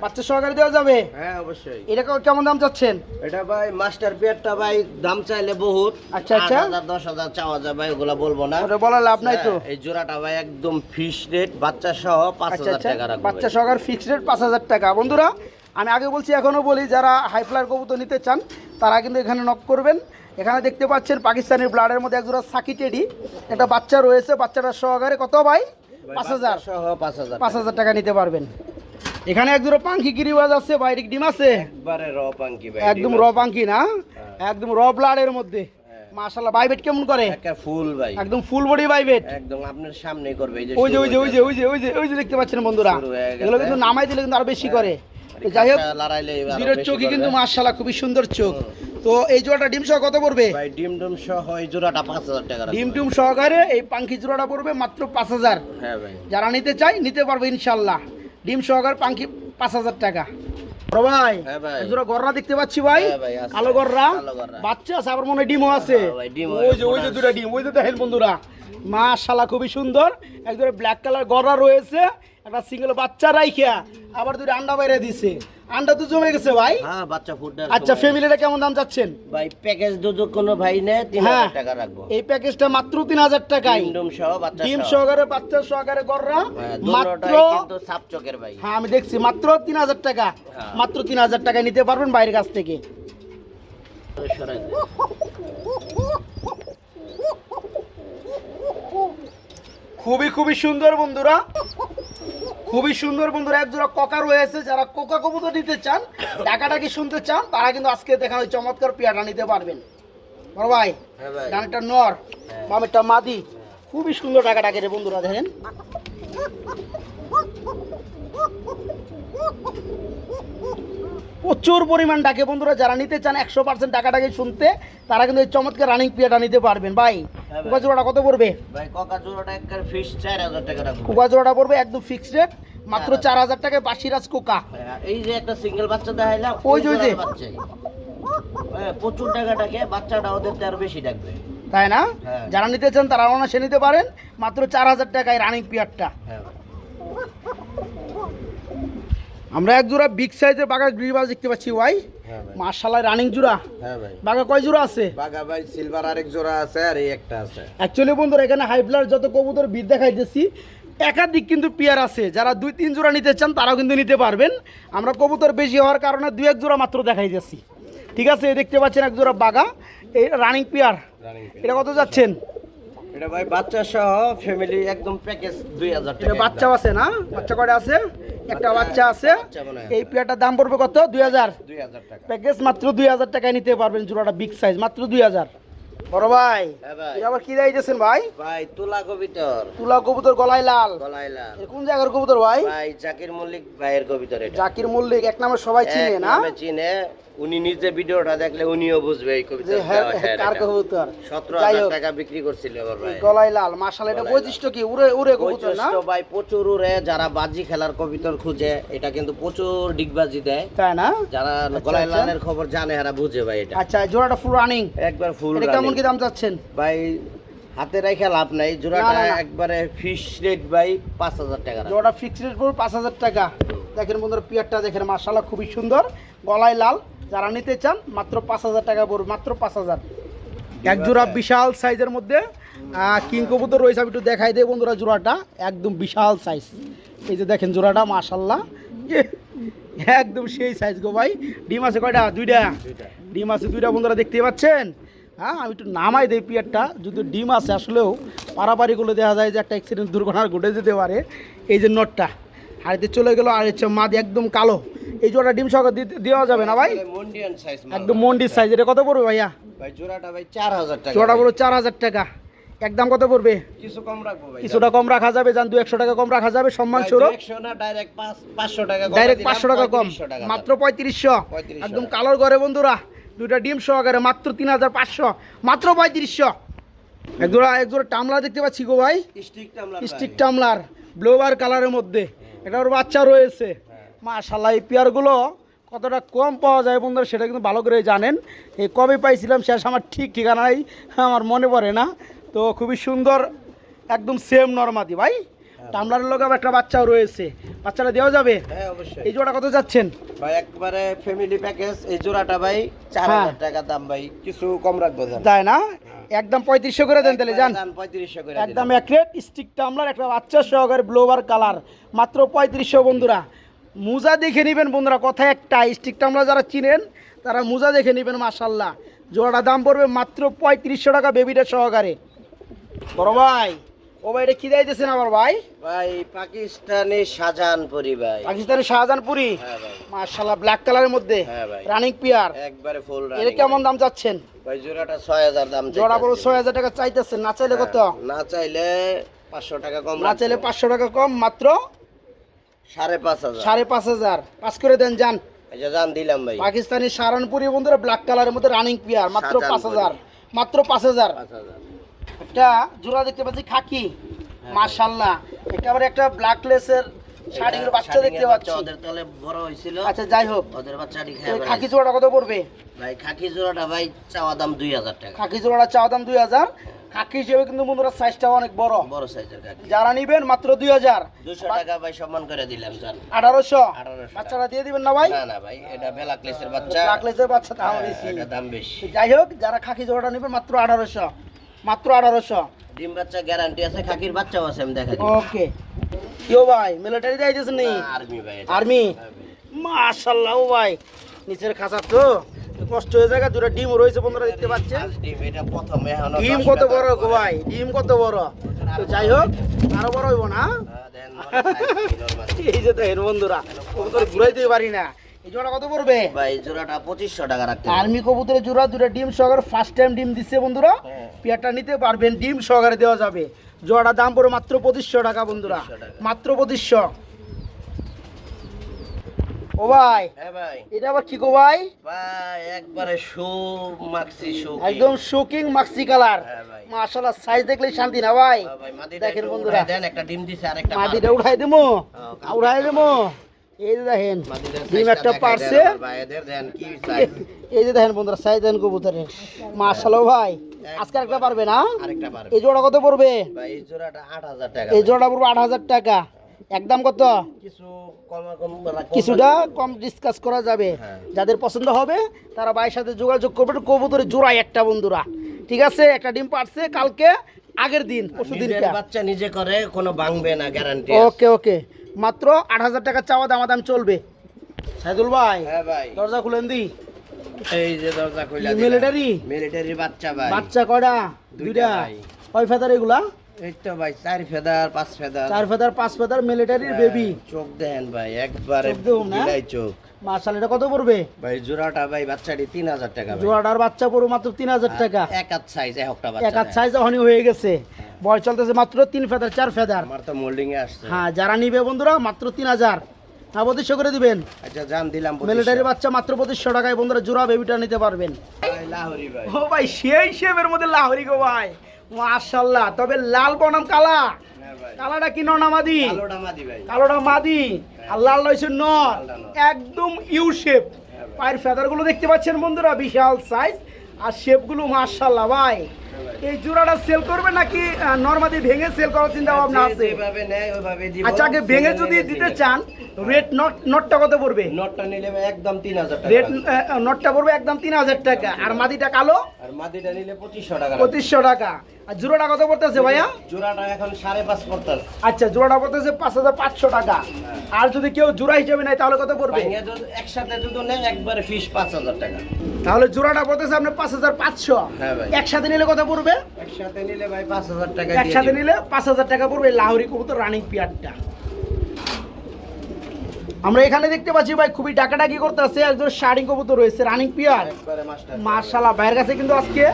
বাচ্চা সহকারে দেওয়া যাবে? হ্যাঁ অবশ্যই। এটা কেমন দাম চাচ্ছেন? এটা ভাই মাস্টার পেয়ারটা ভাই দাম চাইলে বহুত। আচ্ছা, আচ্ছা। দশ হাজার চাওয়া যায় ভাই ওগুলা বলব না। ওটা বলার লাভ নাই তো। এই জোড়াটা ভাই একদম ফিশ রেট বাচ্চা সহ পাঁচ আচ্ছা হাজার আচ্ছা। টাকা রাখব বাচ্চা সহকার ফিক্সড রেট পাঁচ হাজার টাকা। বন্ধুরা আমি আগে বলছি এখনও বলি যারা হাই ফ্লায়ার কবুতর নিতে চান তারা কিন্তু এখানে নক করবেন। এখানে দেখতে পাচ্ছেন পাকিস্তানের ব্লাডের মধ্যে একজোড়া সাকি টেডি। একটা বাচ্চা রয়েছে বাচ্চাটার সহকারে কত ভাই? পাঁচ হাজার। পাঁচ হাজার পাঁচ হাজার টাকা নিতে পারবেন। এখানে একজোড়া পাঙ্কি গিরিবাজ আছে বাইরে ডিম আছে? একবারে র পাঙ্কি ভাই একদম র পাঙ্কি না? একদম র ব্লাডের মধ্যে। মাশাল্লাহ বাইবেট কেমন করে? একটা ফুল ভাই। একদম ফুল বডি বাইবেট একদম আপনার সামনেই করবে এই যে ওই যে ওই যে ওই যে ওই যে ওই যে দেখতে পাচ্ছেন বন্ধুরা। হয়ে। এগুলো কিন্তু নামাই দিলে কিন্তু আরও বেশি করে। তো যাই হোক বীরের চোখই কিন্তু মাশাল্লাহ খুবই সুন্দর চোখ। তো এই জোড়াটা ডিম সহ কত পড়বে? ভাই ডিম ডুম সহ এই জোড়াটা পাঁচ হাজার টাকা রাখব। ডিম টুম সহকারে এই পাঙ্কি জোড়াটা পড়বে মাত্র পাঁচ হাজার। হ্যাঁ ভাই। যারা নিতে চাই নিতে পারবে ইনশাল্লাহ ডিম সহকারে পাঙ্কি পাঁচ হাজার টাকা। বড় ভাই হ্যাঁ ভাই। জোড়া গররা দেখতে পাচ্ছি ভাই। হ্যাঁ। কালো গররা। বাচ্চা আছে আবার মনে ডিমও আছে। হ্যাঁ ওই যে ওই যে। দুটা ডিম ওই যে দেখেন বন্ধুরা। মাশাল্লাহ খুবই সুন্দর। এক ব্ল্যাক কালার গররা রয়েছে। একটা সিঙ্গেল বাচ্চা রাইখা আবার দুটো আন্ডা বাইরে দিছে। আন্ডা তো জমে গেছে ভাই? হ্যাঁ বাচ্চা ফুট আচ্ছা ফ্যামিলিটা কেমন দাম চাচ্ছেন? ভাই প্যাকেজ দুধ কোনো ভাই নেয় তিন হ্যাঁ টাকা রাখব। এই প্যাকেজটা মাত্র তিন হাজার টাকায়। ডিম সহ বাচ্চা ডিম সহকারে বাচ্চা সহকারে গররা হ্যাঁ, মাত্র কিন্তু সাপ চোখের ভাই। হ্যাঁ আমি দেখছি মাত্র তিন হাজার টাকা। হ্যাঁ। মাত্র তিন হাজার টাকায় নিতে পারবেন বাইরের কাছ থেকে সরাই দে। খুবই খুবই সুন্দর বন্ধুরা। খুবই সুন্দর বন্ধুরা এক জোড়া ককা রয়েছে। যারা কোকা কবুতর নিতে চান টাকাটাকে শুনতে চান তারা কিন্তু আজকে দেখা ওই চমৎকার পেয়ারা নিতে পারবেন। বড় ভাই হ্যাঁ ডানটা নর বামেরটা মাদি। খুবই সুন্দর টাকাটাকে রে বন্ধুরা দেখেন। প্রচুর পরিমাণ ডাকে। বন্ধুরা যারা নিতে চান একশো পার্সেন্ট টাকাটাকে শুনতে তারা কিন্তু এই চমৎকার রানিং পিয়াটা নিতে পারবেন। ভাই ভাই। কুকা জোড়াটা কত পড়বে? টাকা কুকা জোড়াটা পড়বে একদম ফিক্সড রেট মাত্র চার চার হাজার টাকায় বাসিরাজ কোকা। হ্যাঁ, এই যে একটা সিঙ্গেল বাচ্চা দেখাইলাম ওই যে। হ্যাঁ, প্রচুর টাকা ডাকে বাচ্চাটা ওদের তো আরও বেশি ডাকবে। তাই না? হ্যাঁ। যারা নিতে চান তারা অনাসে নিতে পারেন মাত্র চার হাজার টাকায় রানিং পিয়ারটা হ্যাঁ ভাই। আমরা এক জোড়া বিগ সাইজের বাঘা গ্রিবাজ দেখতে পাচ্ছি ভাই। মার্শালায় রানিং জোড়া। হ্যাঁ ভাই। বাঘা কয় জোড়া আছে? বাঘা ভাই সিলভার আরেক জোড়া আছে আর এই একটা আছে। অ্যাকচুয়ালি বন্ধুরা এখানে হাই ব্লাড যত কবুতর বিদ দেখাইতেছি একাধিক কিন্তু পেয়ার আছে। যারা দুই তিন জোড়া নিতে চান তারাও কিন্তু নিতে পারবেন। আমরা কবুতর বেশি হওয়ার কারণে দুই এক জোড়া মাত্র দেখাই দেখাইতেছি। ঠিক আছে দেখতে পাচ্ছেন এক জোড়া বাঘা। এই রানিং পেয়ার রানিং এটা কত যাচ্ছেন? এটা ভাই বাচ্চা সহ ফ্যামিলি একদম প্যাকেজ দুই হাজার এটা টাকা। বাচ্চাও আছে না? বাচ্চা কয়টা আছে? একটা বাচ্চা আছে। বাচ্চা হয় এই দাম পড়বে কত? দুই হাজার। দুই হাজার টাকা। প্যাকেজ মাত্র দুই হাজার টাকায় নিতে পারবেন জোড়াটা বিগ সাইজ মাত্র দুই হাজার। বড় ভাই হ্যাঁ আবার কি দিয়েছেন ভাই? ভাই তুলা কবিতর। তুলা কবুতর গলায় লাল। গলায় লাল। কোন জায়গার কবুতর ভাই? ভাই জাকির মল্লিক ভাইয়ের কবিতর এটা। জাকির মল্লিক এক নামে সবাই চিনে না? চিনে। উনি নিজে ভিডিওটা দেখলে উনিও বুঝবে এই কবিতা হ্যাঁ কার কবুতর? সতেরো যাই হাজার হোক। টাকা বিক্রি করছিল আমার ভাই। গলায় লাল মাশাল এটা বৈশিষ্ট্য কি? উড়ে উড়ে কবুতর না? বৈশিষ্ট্য ভাই প্রচুর উড়ে যারা বাজি খেলার কবিতর খুঁজে এটা কিন্তু প্রচুর ডিগবাজি দেয়। তাই না? যারা আচ্ছা, গলায় আচ্ছা। লালের খবর জানে এরা বুঝে ভাই এটা। আচ্ছা জোড়াটা ফুল রানিং একবার ফুল কেমন কি দাম চাচ্ছেন? ভাই হাতে রেখে লাভ নাই। জোড়াটা। একবারে ফিশ রেট ভাই পাঁচ হাজার টাকা রাখব। জোড়াটা ফিক্সড রেট পড়বে পাঁচ হাজার টাকা। দেখেন বন্ধুরা পিয়ারটা দেখেন মাশাল্লাহ খুবই সুন্দর। গলায় লাল যারা নিতে চান মাত্র পাঁচ হাজার টাকা পড়বে মাত্র পাঁচ হাজার। এক জোড়া বিশাল সাইজের মধ্যে কিং কবুতর রয়েছে আমি একটু দেখাই দেয় বন্ধুরা জোড়াটা একদম বিশাল সাইজ এই যে দেখেন জোড়াটা মাশাল্লাহ একদম সেই সাইজ গো ভাই। ডিম আছে কয়টা? দুইটা। ডিম আছে দুইটা বন্ধুরা দেখতে পাচ্ছেন? হ্যাঁ আমি একটু নামাই দেই পিয়ারটা। যদি ডিম আছে আসলেও পারাপারিগুলো দেখা যায় যে একটা অ্যাক্সিডেন্ট দুর্ঘটনা ঘটে যেতে পারে। এই যে নটটা। হাড়িতে চলে গেল আর হচ্ছে মাদি একদম কালো। এই জোড়া ডিম সহকারে দিতে- দেওয়া যাবে না ভাই? একদম মন্ডির সাইজ এটা কত পড়বে ভাইয়া? ভাই জোড়াটা ভাই চার হাজার টাকা জোড়া। পড়বে চার হাজার টাকা। একদম কত পড়বে? কিছু কম রাখব ভাই কিছুটা কম রাখা যাবে দু একশো টাকা কম রাখা যাবে সম্মান স্বরূপ। একশো না ডাইরেক্ট পাঁচশো টাকা কমায় ডাইরেক্ট দিলাম, পাঁচশো টাকা কম। মাত্র পঁয়ত্রিশশো। 3500 একদম কালোর ঘরে বন্ধুরা দুইটা ডিম সহকারে মাত্র তিন হাজার পাঁচশো। মাত্র পঁয়ত্রিশশো। এক জোড়া এক জোড়া টামলা দেখতে পাচ্ছি গো ভাই। স্টিকটা আমরা স্টিক টামলার ব্লোবার কালারের মধ্যে। এটা ওর বাচ্চা রয়েছে। মাশাল্লাহ এই পেয়ারগুলো কতটা কম পাওয়া যায় বন্ধুরা সেটা কিন্তু ভালো করে জানেন। এই কবে পাইছিলাম শেষ আমার ঠিক ঠিকানা নাই আমার মনে পড়ে না। তো খুবই সুন্দর একদম সেম নর্মাদি ভাই। টামলারের লোক আবার একটা বাচ্চাও রয়েছে। বাচ্চাটা দেওয়া যাবে? হ্যাঁ অবশ্যই। এই জোড়া কত যাচ্ছেন? ভাই একবারে ফ্যামিলি প্যাকেজ এই জোড়াটা ভাই চার হ্যাঁ। হাজার টাকা দাম ভাই। কিছু কম রাখব তাই না? একদম পঁয়ত্রিশশো করে দেন তাহলে যান পঁয়ত্রিশশো করে একদম অ্যাক্রেট স্টিক টামলার একটা বাচ্চা সহকারে ব্লোবার কালার মাত্র পঁয়ত্রিশশো বন্ধুরা। মোজা দেখে নেবেন বন্ধুরা কথা একটা স্টিক টামলা যারা চিনেন তারা মোজা দেখে নেবেন মাসাল্লাহ জোড়াটা দাম পড়বে মাত্র পঁয়ত্রিশশো টাকা বেবিটা সহকারে। বড় ভাই। ও ভাই এটা কি দিতেছেন আমার ভাই? ভাই পাকিস্তানি শাহজাহানপুরি ভাই। পাকিস্তানের শাহজাহানপুরি? হ্যাঁ ব্ল্যাক কালারের মধ্যে? হ্যাঁ রানিং পিয়ার একবারে ফুল এর কেমন দাম চাচ্ছেন? ভাই জোড়াটা ছয় হাজার দাম জোড়া বড় চাইতাছি। ছয় হাজার টাকা চাইতেছেন না চাইলে কত? না চাইলে পাঁচশো টাকা কম না চাইলে রাখব। পাঁচশো টাকা কম মাত্র সাড়ে পাঁচ হাজার। সাড়ে পাঁচ হাজার। পাঁচ করে দেন যান। আচ্ছা জান দিলাম ভাই। পাকিস্তানি সারানপুরি বন্ধুরা ব্ল্যাক কালারের মধ্যে রানিং পিয়ার মাত্র পাঁচ সাজানপুরি। হাজার। মাত্র পাঁচ হাজার। পাঁচ হাজার। একটা জোড়া দেখতে পাচ্ছি খাকি। মাশাল্লাহ এটা আবার একটা ব্ল্যাক লেসের শাড়ির বাচ্চা দেখতে বাচ্চা পাচ্ছি। ওদের তলে বড় হয়েছিল। আচ্ছা যাই হোক। ওদের বাচ্চাটি এই খেয়ে খাকি জোড়াটা কত পড়বে? ভাই খাকি জোড়াটা ভাই চাওয়া দাম দুই হাজার টাকা। খাকি জোড়াটা চাওয়া দাম দুই হাজার। খাকি হিসেবে কিন্তু বন্ধুরা সাইজটা অনেক বড়। বড় সাইজের খাকি। যারা নিবেন মাত্র দুই হাজার। দুশো টাকা ভাই সম্মান করে দিলাম জান। আঠারোশো। 1800 বাচ্চারা দিয়ে দিবেন না ভাই? না না ভাই এটা বেলা ক্লেসের বাচ্চা। ব্ল্যাক লেসের বাচ্চা দাম হ্যাঁ, বেশি। এটা দাম বেশি। যাই হোক যারা খাকি জোড়াটা নেবেন মাত্র আঠারোশো। মাত্র আঠারোশো। ডিম বাচ্চা গ্যারান্টি আছে খাকির বাচ্চাও আছে আমি দেখা ওকে। কেউ ভাই মিলিটারি যাইতেছে নি? আর্মি ভাই আর্মি। মাশাল্লাহ ও ভাই নিচের খাঁচা তো। কষ্ট হয়ে যায় দুটো ডিম রয়েছে বন্ধুরা দেখতে পাচ্ছেন। ডিম কত বড় গো ভাই? ডিম কত বড়? তো যাই হোক আরও বড় হইব না? হ্যাঁ। এই যে দেখেন বন্ধুরা ঘুরাইতে পারি না। এই জোড়া কত পড়বে? ভাই জোড়াটা পঁচিশশো টাকা রাখতে আর্মি কবুতরের জোড়া দুটো ডিম সহকারে ফার্স্ট টাইম ডিম দিচ্ছে বন্ধুরা। হ্যাঁ। পেয়ারটা নিতে পারবেন ডিম সহকারে দেওয়া যাবে। জোড়াটা দাম মাত্র পঁচিশশো টাকা বন্ধুরা। মাত্র পঁচিশশো। ও ভাই হ্যাঁ ভাই। এটা আবার কি গো ভাই? ভাই একবারে শো মাক্সি শো একদম শোকিং মাক্সি কালার হ্যাঁ ভাই। মাশাআল্লাহ সাইজ দেখলেই শান্তি না ভাই? দেখেন বন্ধুরা। উঠায় দেন একটা ডিম দিছে আর একটা উঠাই দেবো হ্যাঁ, উঠাই দেবো। এই যে দেখেন ডিম একটা পারছে। এই যে দেখেন বন্ধুরা সাইজ দেন কবুতরের। ভাই আজকে একটা পারবে না? এই জোড়া কত পড়বে? এই জোড়াটা 8000 টাকা এই ভাই। জোড়া পড়বে আট হাজার টাকা। একদম কত? কম- কিছুটা কম। ডিসকাস করা যাবে। হ্যাঁ। যাদের পছন্দ হবে তারা ভাইয়ের সাথে যোগাযোগ করবেন। কবুতরের জোড়াই একটা বন্ধুরা। ঠিক আছে? একটা ডিম পারছে কালকে আগের দিন পরশু দিন বাচ্চা নিজে করে কোনো ভাঙবে না গ্যারান্টি ওকে ওকে। মাত্র আট হাজার টাকা চাওয়া দামা দাম চলবে। সাইদুল ভাই হ্যাঁ ভাই। দরজা খুলেন দি। এই যে দরজা খুলে মিলিটারি মিলিটারি বাচ্চা ভাই। বাচ্চা কয়টা? দুইটা কয় ফেদার এগুলা? এই তো ভাই চার ফেদার পাঁচ ফেদার। চার ফেদার পাঁচ ফেদার মিলিটারির বেবি চোখ দেন ভাই একবারে? চোখ। মার্শাল এটা কত পড়বে? ভাই জোড়াটা ভাই বাচ্চাটি তিন হাজার টাকা জোড়াটার বাচ্চা পড়বে মাত্র তিন হাজার টাকা। এক হাত সাইজ একটা এক হাত সাইজ হনি হয়ে গেছে। বয়স চলতেছে মাত্র তিন ফেদার চার ফেদার। আমার তো মোল্ডিং এ আসছে। হ্যাঁ যারা নিবে বন্ধুরা মাত্র তিন হাজার। হ্যাঁ পঁচিশশো করে দিবেন। আচ্ছা জান দিলাম মিলিটারি বাচ্চা মাত্র পঁচিশশো টাকায় বন্ধুরা জোড়া বেবিটা নিতে পারবেন। লাহোরি ভাই। ও ভাই সেই শেপের মধ্যে লাহরি গো ভাই। মাশাল্লাহ তবে লাল বনাম কালা হ্যাঁ কালাটা কি ননামাদি কালোটা মাদি কালোটা আর লাল রয়েছে নর। একদম ইউ শেপ। পায়ের ফেদারগুলো দেখতে পাচ্ছেন বন্ধুরা বিশাল সাইজ আর শেপগুলো মাশাল্লাহ ভাই। এই জোড়াটা সেল করবে নাকি নর্মাদি ভেঙে সেল করার চিন্তা ভাবনা আছে? আচ্ছা আগে ভেঙে যদি দিতে চান রেট নট নটটা কত পড়বে? নটটা নিলে একদম তিন হাজার টাকা। রেট নটটা পড়বে একদম তিন হাজার টাকা। আর মাদিটা কালো? আর মাদিটা নিলে পঁচিশশো টাকা পঁচিশশো টাকা। আর জোড়াটা কত পড়তেছে ভাইয়া? জোড়াটা এখন সাড়ে পাঁচ পড়তাস আচ্ছা জোড়াটা পড়তেছে পাঁচ হাজার পাঁচশো টাকা। আর যদি কেউ জোড়া হিসেবে নেয় তাহলে কত পড়বে? একসাথে দুটো একবারে ফিস পাঁচ হাজার টাকা। তাহলে জোড়াটা পড়তেছে আপনার পাঁচ হাজার পাঁচশো। হ্যাঁ একসাথে নিলে কত পড়বে? একসাথে নিলে ভাই পাঁচ হাজার টাকা একসাথে নিলে পাঁচ হাজার টাকা পড়বে লাহোরি কবুতর রানিং পিয়ারটা আমরা এখানে দেখতে পাচ্ছি ভাই খুবই ডাকাডাকি করতেছে একজন শাড়ি কবুতর রয়েছে রানিং পিয়ার মার্শাল্লাহ ভাইয়ের কাছে কিন্তু আজকে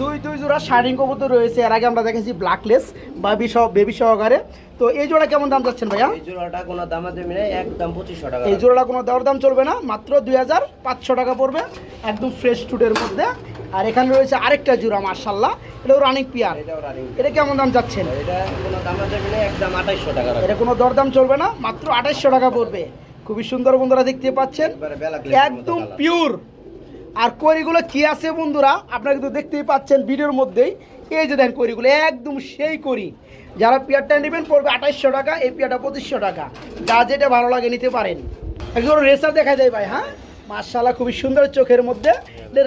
দুই দুই জোড়া শাড়ি কবুতর রয়েছে। এর আগে আমরা দেখেছি ব্ল্যাকলেস সহ বেবি সহকারে। তো এই জোড়া কেমন দাম যাচ্ছেন ভাইয়া? এই জোড়াটা কোনো দামা নেই একদম পঁচিশশো টাকা। এই জোড়াটা কোনো দর দাম চলবে না মাত্র দুই হাজার পাঁচশো টাকা পড়বে একদম ফ্রেশ টুডের মধ্যে। আর এখানে রয়েছে আরেকটা জোড়া মার্শাল্লাহ এটাও রানিং পিয়ার এটা কেমন দাম যাচ্ছেন এটা কোনো দামা দেবে নেই একদম আঠাইশশো টাকা এটা কোনো দরদাম চলবে না মাত্র আঠাইশশো টাকা পড়বে। খুবই সুন্দর বন্ধুরা দেখতে পাচ্ছেন। একদম পিওর আর করিগুলো কি আছে বন্ধুরা, আপনারা কিন্তু দেখতেই পাচ্ছেন ভিডিওর মধ্যেই। এই যে দেখেন করিগুলো একদম সেই করি যারা পেয়ারটা নেবেন পড়বে আঠাইশশো টাকা, এই পেয়ারটা পঁচিশশো টাকা। যা যেটা ভালো লাগে নিতে পারেন। একজন রেসার দেখা যায় ভাই হ্যাঁ? মার্শাল্লাহ খুবই সুন্দর চোখের মধ্যে।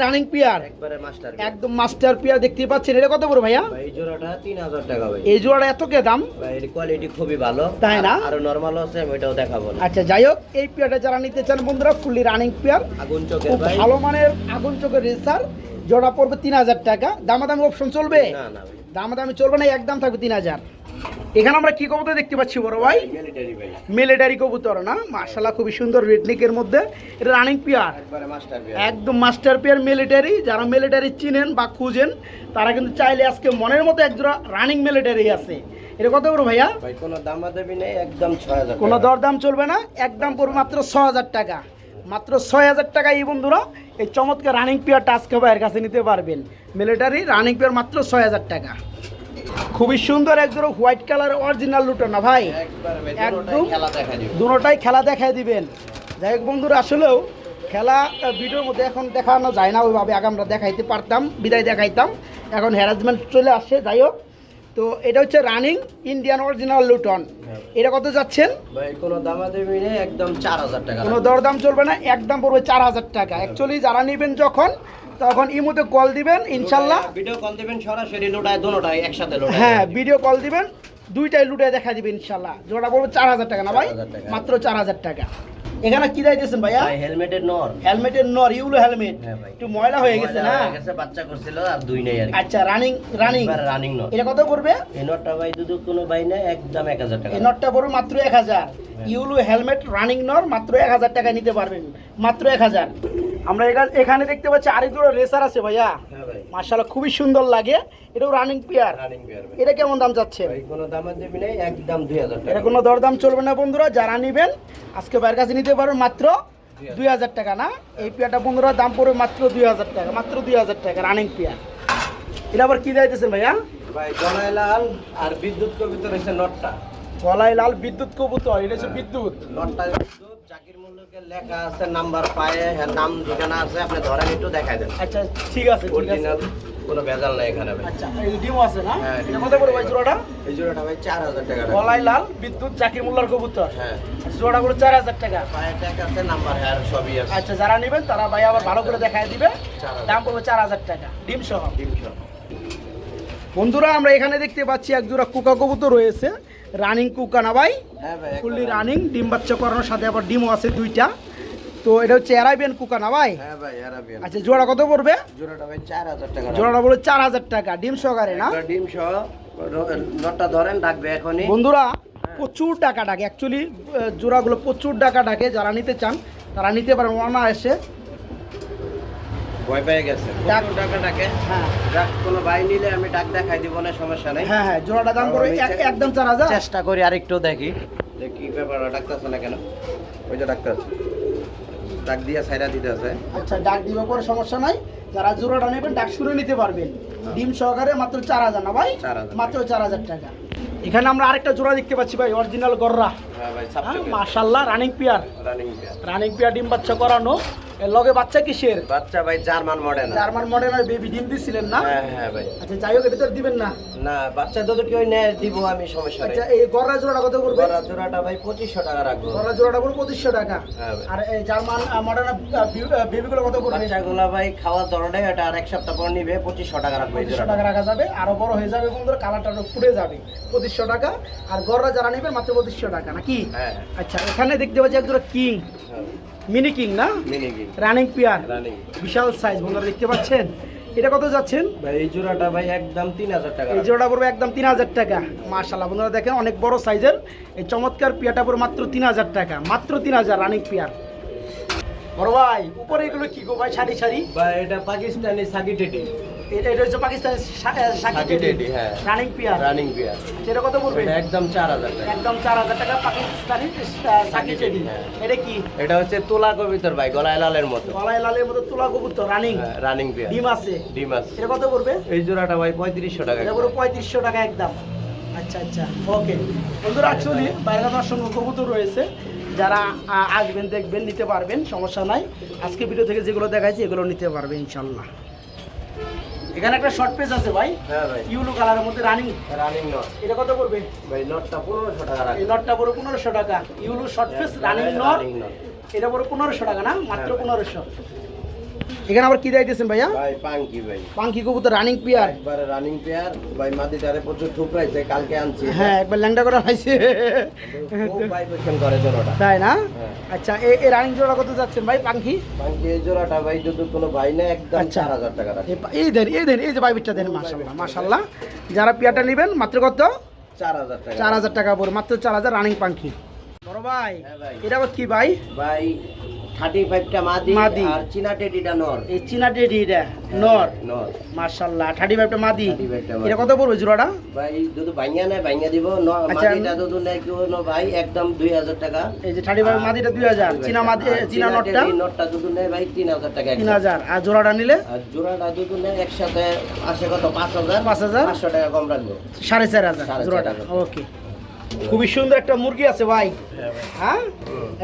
রানিং পিয়ার একবারে মাস্টার একদম মাস্টার পিয়ার দেখতে পাচ্ছেন। এটা কত বড় ভাইয়া? এই জোড়াটা তিন হাজার টাকা ভাই। এই জোড়াটা এত কে দাম? ভাই এর কোয়ালিটি খুবই ভালো। তাই না? আর- নরমাল আছে আমি ওইটাও দেখাবো আচ্ছা যাই হোক এই পেয়ারটা যারা নিতে চান বন্ধুরা ফুললি রানিং পেয়ার আগুন চোখের ভাই। ভালো মানের আগুন চোখের রেসার জোড়া পড়বে তিন হাজার টাকা। দামাদামি অপশন চলবে? না না দামাদামি চলবে না একদম থাকবে তিন হাজার। এখানে আমরা কি কবুতর দেখতে পাচ্ছি বড় ভাই? মিলিটারি কবুতর না? মার্শাল্লাহ খুবই সুন্দর রেডনিকের মধ্যে। এটা রানিং পেয়ার একদম মাস্টার পেয়ার মিলিটারি যারা মিলিটারি চিনেন বা খুঁজেন তারা কিন্তু চাইলে আজকে মনের মতো একজোড়া রানিং মিলিটারি আছে। এটা কত বড় ভাইয়া? কোনো দামা দেবি নেই একদম ছয় হাজার কোনো। দরদাম চলবে না একদম পড়বে মাত্র ছ হাজার টাকা। মাত্র ছয় হাজার টাকা এই বন্ধুরা এই চমৎকার রানিং পেয়ার টাস্ক ভাইয়ের কাছে নিতে পারবেন। মিলিটারি রানিং পেয়ার মাত্র ছয় হাজার টাকা। খুবই সুন্দর একজন হোয়াইট কালার অরিজিনাল লুটো না ভাই। একদম। দুটোটাই খেলা দেখাই দিবেন। যাই হোক বন্ধুরা আসলেও খেলা ভিডিওর মধ্যে এখন দেখানো যায় না ওইভাবে আগে আমরা দেখাইতে পারতাম বিদায় দেখাইতাম। এখন হ্যারাসমেন্ট চলে আসছে যাই হোক। তো এটা হচ্ছে রানিং ইন্ডিয়ান অরিজিনাল লুটন। এটা কত যাচ্ছেন? ভাই কোনো দামা নেই একদম চার হাজার টাকা কোনো দরদাম চলবে না একদম পড়বে চার হাজার টাকা। অ্যাকচুয়ালি যারা নেবেন যখন তখন ইমুতে কল দিবেন ইনশাল্লাহ। ভিডিও কল দিবেন সরাসরি লোটায় দোনোটাই একসাথে হ্যাঁ ভিডিও কল দিবেন দুইটাই লুটে দেখা দিবেন ইনশাল্লাহ। যেটা বলব চার হাজার টাকা না ভাই? মাত্র চার হাজার টাকা। এখানে কি দিতেছেন ভাইয়া? হেলমেটের নর। হেলমেটের নর ইউলো হেলমেট। হ্যাঁ একটু ময়লা হয়ে গেছে না? গেছে, বাচ্চা করছিল আর দুই নেই আর আচ্ছা রানিং রানিং রানিং নর। এটা কত পড়বে? এই নটটা ভাই দুধ কোনো ভাই নেই একদম এক হাজার টাকা। এই নটটা পড়বে মাত্র এক হাজার। ইউলো হেলমেট রানিং নর মাত্র এক হাজার টাকা নিতে পারবেন। মাত্র এক হাজার। আমরা এখা- এখানে দেখতে পাচ্ছি আরেক দুটো রেসার আছে ভাইয়া। হ্যাঁ ভাই। মার্শাল্লাহ খুবই সুন্দর লাগে। এটাও রানিং পেয়ার এটা কেমন দাম যাচ্ছে? ভাই কোনো দামের দেবি একদম দুই হাজার এটা কোনো দরদাম চলবে না বন্ধুরা। যারা নেবেন আজকে বাইরের কাছে নিতে পারবেন মাত্র দুই হাজার। টাকা না? এই পেয়ারটা বন্ধুরা দাম পড়বে মাত্র দুই হাজার টাকা মাত্র দুই হাজার টাকা রানিং পেয়ার এটা আবার কি দিতেছেন ভাইয়া? ভাই গলায় লাল আর বিদ্যুৎ কবিতর হচ্ছে নটটা। গলায় লাল বিদ্যুৎ কবুতর এটা হচ্ছে বিদ্যুৎ। নটটা বিদ্যুৎ। জাকির মল্লিকের লেখা আছে নাম্বার পায়ে হ্যাঁ, নাম ঠিকানা আছে আপনি ধরেন একটু দেখাই দেন। আচ্ছা ঠিক আছে ঠিক আছে। কোনো ভেজাল নাই এখানে ভাই। আচ্ছা এই ডিমও আছে না? হ্যাঁ, এটা কত করে ভাই জোড়াটা? এই জোড়াটা ভাই চার হাজার টাকা রাখবেন। লাল বিদ্যুৎ জাকির মোল্লার কবুতর। হ্যাঁ। আচ্ছা, জোড়া করে টাকা। আছে নাম্বার হ্যাঁ সবই আছে। আচ্ছা যারা নেবেন তারা ভাই আবার ভালো করে দেখায় দিবে। দাম পড়বে চার হাজার টাকা ডিম সহ। ডিম সহ। বন্ধুরা আমরা এখানে দেখতে পাচ্ছি এক জোড়া কুকা কবুতর রয়েছে। রানিং কুকা না ভাই? ফুললি রানিং ডিম বাচ্চা করানোর সাথে আবার ডিমও আছে দুইটা। তো এটা হচ্ছে অ্যারাবিয়ান কুকা না ভাই? হ্যাঁ ভাই অ্যারাবিয়ান আচ্ছা জোড়া কত পড়বে? জোড়াটা ভাই চার হাজার টাকা। রাখবেন। জোড়াটা বলে চার হাজার টাকা ডিম সহকারে না? ডিম সহ নটটা ধরেন ডাকবে এখনই। বন্ধুরা প্রচুর টাকা ডাকে। অ্যাকচুয়ালি জোড়াগুলো প্রচুর টাকা ডাকে যারা নিতে চান তারা নিতে পারেন ওনা এসে ভয় পেয়ে গেছে। প্রচুর টাকা ডাকে। হ্যাঁ। ডাক কোনো ভাই নিলে আমি ডাক দেখাই দিব না সমস্যা নেই। হ্যাঁ হ্যাঁ জোড়াটা দাম এক- একদম চার হাজার। চেষ্টা করি আরেকটু দেখি। যে কি ব্যাপার ডাক্তার না কেন? ওই যে ডাক্তার ডাক দিয়ে সাইরা দিতে আছে। আচ্ছা ডাক দিব পরে সমস্যা নাই। যারা জোড়াটা নেবেন ডাক শুরু নিতে পারবেন। ডিম সহকারে মাত্র চার হাজার না ভাই? 4,000 মাত্র চার হাজার টাকা। এখানে আমরা আরেকটা জোড়া দেখতে পাচ্ছি ভাই অরিজিনাল গররা। মাশাল্লাহ running pair running running pair ডিম বাচ্চা করানো। এর লগে বাচ্চা কিসের? বাচ্চা ভাই জার্মান মডেল জার্মান মডেলের বেবি ডিম দিছিলেন না? হ্যাঁ হ্যাঁ ভাই। আচ্ছা যাই হোক এটা দিবেন না। না বাচ্চা তো কেউ নেয় দিব আমি সমস্যা আচ্ছা এই জোড়াটা কত করবে গড়া জোড়াটা ভাই পঁচিশশো টাকা রাখব। গররা জোড়াটা পড়বে পঁচিশশো টাকা। হ্যাঁ আর এই জার্মান মডেলের বেবিগুলো কত পড়বে? বাচ্চাগুলা ভাই খাওয়ার ধরনে এটা আর এক সপ্তাহ পর নিবে পঁচিশশো টাকা রাখব এই পঁচিশশো জোড়াটা। টাকা রাখা যাবে আরও বড় হয়ে যাবে বন্ধুরা কালারটা ফুটে যাবে। পঁচিশশো টাকা। আর গররা যারা নেবেন মাত্র পঁচিশশো টাকা নাকি? হ্যাঁ। আচ্ছা এখানে দেখতে পাচ্ছি একজোড়া কিং। মিনি কিং না? মিনি কি। Running pair. রানিং। বিশাল সাইজ বন্ধুরা দেখতে পাচ্ছেন? এটা কত যাচ্ছেন? ভাই এই জোড়াটা ভাই একদম তিন হাজার টাকা। এই জোড়া পড়বে একদম তিন হাজার টাকা। মার্শাল্লাহ বন্ধুরা দেখেন অনেক বড় সাইজের এই চমৎকার পিয়াটা পড়বে মাত্র তিন হাজার টাকা মাত্র তিন হাজার রানিং পিয়ার। বড় ভাই উপরে এগুলো কি গো ভাই সারি সারি ভাই এটা পাকিস্তানি সাকি টেটি। এটা এটা হচ্ছে পাকিস্তানের হ্যাঁ। রানিং পিয়ার রানিং সেটা কত এটা একদম টাকা। একদম টাকা পাকিস্তানি সাকি হ্যাঁ। এটা কি? এটা হচ্ছে তোলা কবিতর ভাই গলায় লালের মতো। গলায় লালের মতো তুলা কবুতর রানিং রানিং বিয়ার ডিম আছে। ডিম আছে। এটা কত পড়বে? এই জোড়াটা ভাই পঁয়ত্রিশশো টাকা এটা পুরো পঁয়ত্রিশশো টাকা একদম। আচ্ছা আচ্ছা ওকে বন্ধুরা অ্যাকচুয়ালি বাইরে অসংখ্য কবুতর রয়েছে। যারা আসবেন দেখবেন নিতে পারবেন সমস্যা নাই। আজকে ভিডিও থেকে যেগুলো দেখাইছি এগুলো নিতে পারবে ইনশাল্লাহ। এখানে একটা শর্ট পেজ আছে ভাই। হ্যাঁ ভাই। ইউলো কালারের মধ্যে রানিং রানিং নট এটা কত পড়বে? ভাই নটটা পনেরোশো টাকা রাখবে। এই নটটা পড়বে পনেরোশো টাকা। ইউলো শর্ট পেজ রানিং নট এটা পড়বে পনেরোশো টাকা না? মাত্র হ্যাঁ। পনেরোশো। এখানে আবার কি দিতেছেন ভাইয়া? ভাই পাঙ্কি ভাই। পাঙ্কি কবুতর রানিং পিয়ার একবারে রানিং পেয়ার ভাই মাদিটারে প্রচুর ঠুকরাইছে কালকে আনছি। হ্যাঁ একবার ল্যাংটা করে পাইছে খুব ভাইব্রেশন করে জোড়াটা। তাই না? হ্যাঁ। আচ্ছা এই এই রানিং জোড়া কত যাচ্ছেন ভাই পাঙ্কি? পাঙ্কি এই জোড়াটা ভাই যদি কোনো ভাই না একদম আচ্ছা। চার হাজার টাকা এই দেন এই দেন এই যে বাইবিটটা দেন মাশাল্লাহ মাশাল্লাহ যারা পিয়াটা নেবেন মাত্র কত? চার হাজার টাকা। চার হাজার টাকা পড়ে মাত্র চার হাজার রানিং পাঙ্কি। বড় ভাই হ্যাঁ এটা কি ভাই? ভাই থার্টি ফাইভটা মাদি মাদি। আর চীনা টেডিটা নর। এই চীনা ডেডি নর। নর। মাশাল্লাহ থার্টি ফাইভটা মাদি। 35 টা মাদি। এটা কত পড়বে জোড়াটা? ভাই যদি ভাইয়া নেয় ভাইয়া দিব। মাদিটা যদি নেয় কেউ ন ভাই? একদম দুই হাজার টাকা। এই যে থার্টি ফাইভ মাদিটা দুই হাজার। চীনা মাদি চীনা নটটা? নটটা যদি নেয় ভাই তিন হাজার টাকা তিন। হাজার। আর জোড়াটা নিলে? আর জোড়াটা যদি নেয় একসাথে আসে কত? পাঁচ হাজার? পাঁচ হাজার? পাঁচশো টাকা কম রাখব। সাড়ে চার হাজার। জোড়াটা। ওকে খুবই সুন্দর একটা মুরগি আছে ভাই। হ্যাঁ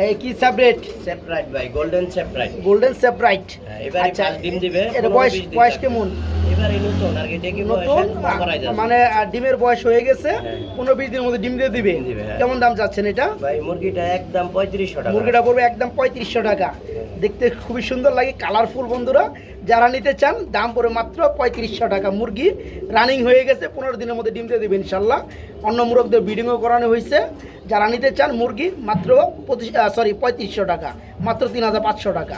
এই কি সেপারেট সেপারেট ভাই গোল্ডেন সেপারেট গোল্ডেন সেপারেট এবার এবারে ডিম দিবে, এটা বয়স বয়স কেমন? মানে ডিমের বয়স হয়ে গেছে হ্যাঁ। পনেরো বিশ দিনের মধ্যে ডিম দিয়ে দিবে। হ্যাঁ। কেমন দাম যাচ্ছেন এটা? ভাই মুরগিটা একদম পঁয়ত্রিশশো টাকা। মুরগিটা পড়বে একদম পঁয়ত্রিশশো টাকা। দেখতে খুবই সুন্দর লাগে কালারফুল বন্ধুরা। যারা নিতে চান দাম পড়বে মাত্র পঁয়ত্রিশশো টাকা মুরগি। রানিং হয়ে গেছে পনেরো দিনের মধ্যে ডিম দিয়ে দেবে ইনশাল্লাহ। অন্য মুরগদের ব্রিডিংও করানো হয়েছে। যারা নিতে চান মুরগি মাত্র পঁচিশ সরি পঁয়ত্রিশশো টাকা মাত্র তিন হাজার পাঁচশো টাকা।